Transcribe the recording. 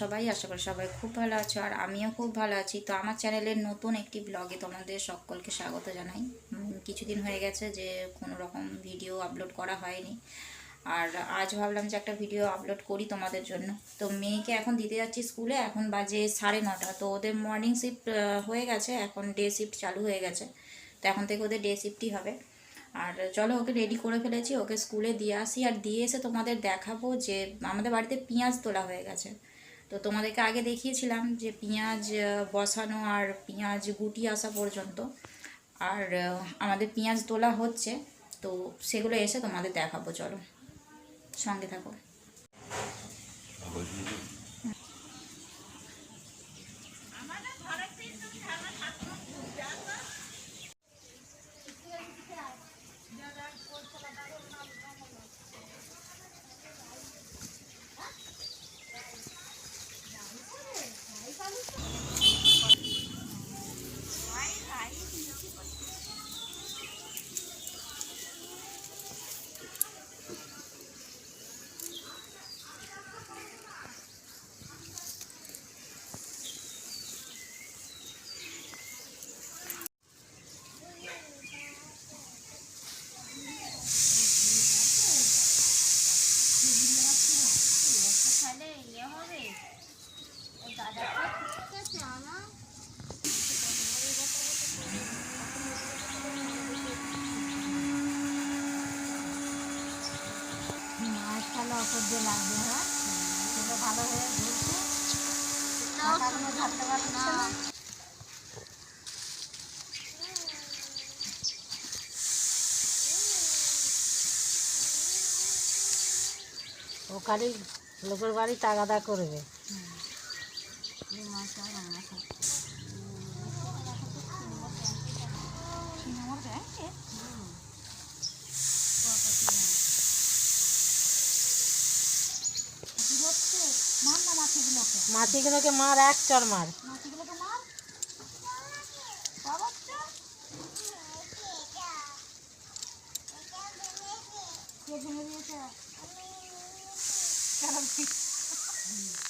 সবাই, আশা করি সবাই খুব ভালো আছো আর আমিও খুব ভালো আছি। তো আমার চ্যানেলের নতুন একটি ব্লগে তোমাদের সকলকে স্বাগত জানাই। কিছুদিন হয়ে গেছে যে কোনো রকম ভিডিও আপলোড করা হয়নি। আর আজ ভাবলাম যে একটা ভিডিও আপলোড করি তোমাদের জন্য। তো মেয়েকে এখন দিতে যাচ্ছি স্কুলে, এখন বাজে সাড়ে নটা। তো ওদের মর্নিং শিফট হয়ে গেছে, এখন ডে শিফট চালু হয়ে গেছে। তো এখন থেকে ওদের ডে শিফটই হবে। আর চলো ওকে রেডি করে ফেলেছি, ওকে স্কুলে দিয়ে আসি। আর দিয়ে এসে তোমাদের দেখাবো যে আমাদের বাড়িতে পেঁয়াজ তোলা হয়ে গেছে। তো তোমাদেরকে আগে দেখিয়েছিলাম যে পেঁয়াজ বসানো আর পেঁয়াজ গুটি আসা পর্যন্ত। আর আমাদের পেঁয়াজ তোলা হচ্ছে তো সেগুলো এসে তোমাদের দেখাবো চলো। সঙ্গে থাকো। তাহলে ইয়ে হবে ও দাদা ঠিক আছে আমার লাগবে হ্যাঁ সেটা ভালো হয়ে ঘুরছে ধরতে না ও খালি লোকের বাড়ি তাগাদা করবে। মাছিগুলোকে মার এক চর মার মাছিগুলোকে মার। يعني. كلامي